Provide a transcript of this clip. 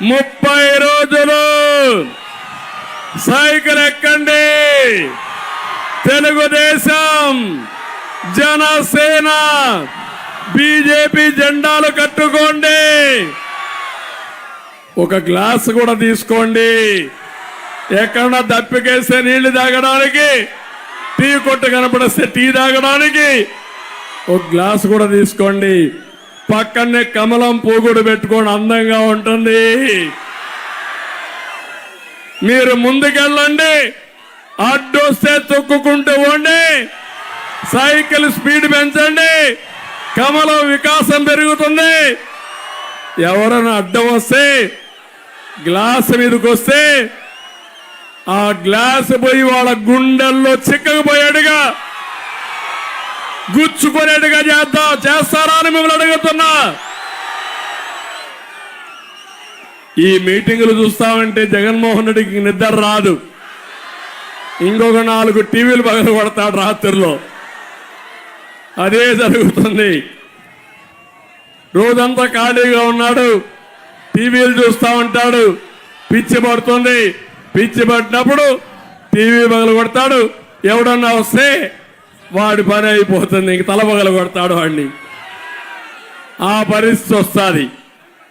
ముప్పై రోజులు సైకిల్ ఎక్కండి. తెలుగుదేశం జనసేన బీజేపీ జెండాలు కట్టుకోండి. ఒక గ్లాస్ కూడా తీసుకోండి. ఎక్కడన్నా దప్పికేస్తే నీళ్ళు తాగడానికి టీ కొట్టు కనపడిస్తే టీ తాగడానికి ఒక గ్లాస్ కూడా తీసుకోండి. పక్కనే కమలం పోగుడు పెట్టుకోండి అందంగా ఉంటుంది. మీరు ముందుకెళ్ళండి. అడ్డొస్తే తొక్కుకుంటూ పోండి. సైకిల్ స్పీడ్ పెంచండి. కమలం వికాసం పెరుగుతుంది. ఎవరైనా అడ్డం వస్తే గ్లాస్ మీదకి వస్తే ఆ గ్లాస్ పోయి వాళ్ళ గుండెల్లో చిక్కకపోయాడుగా గుచ్చుకునేట్టుగా చేద్దాం చేస్తారా? కోరుతున్నా ఈ మీటింగులు చూస్తామంటే జగన్మోహన్ రెడ్డికి నిద్ర రాదు. ఇంకొక నాలుగు టీవీలు పగలు కొడతాడు రాత్రిలో. అదే జరుగుతుంది. రోజంతా ఖాళీగా ఉన్నాడు. టీవీలు చూస్తా ఉంటాడు పిచ్చి పడుతుంది. పిచ్చి పట్టినప్పుడు టీవీ పగలు కొడతాడు ఎవడన్నా వస్తే వాడి పని అయిపోతుంది. ఇంక తల పగలు కొడతాడు వాడిని. ఆ పరిస్థితి వస్తుంది.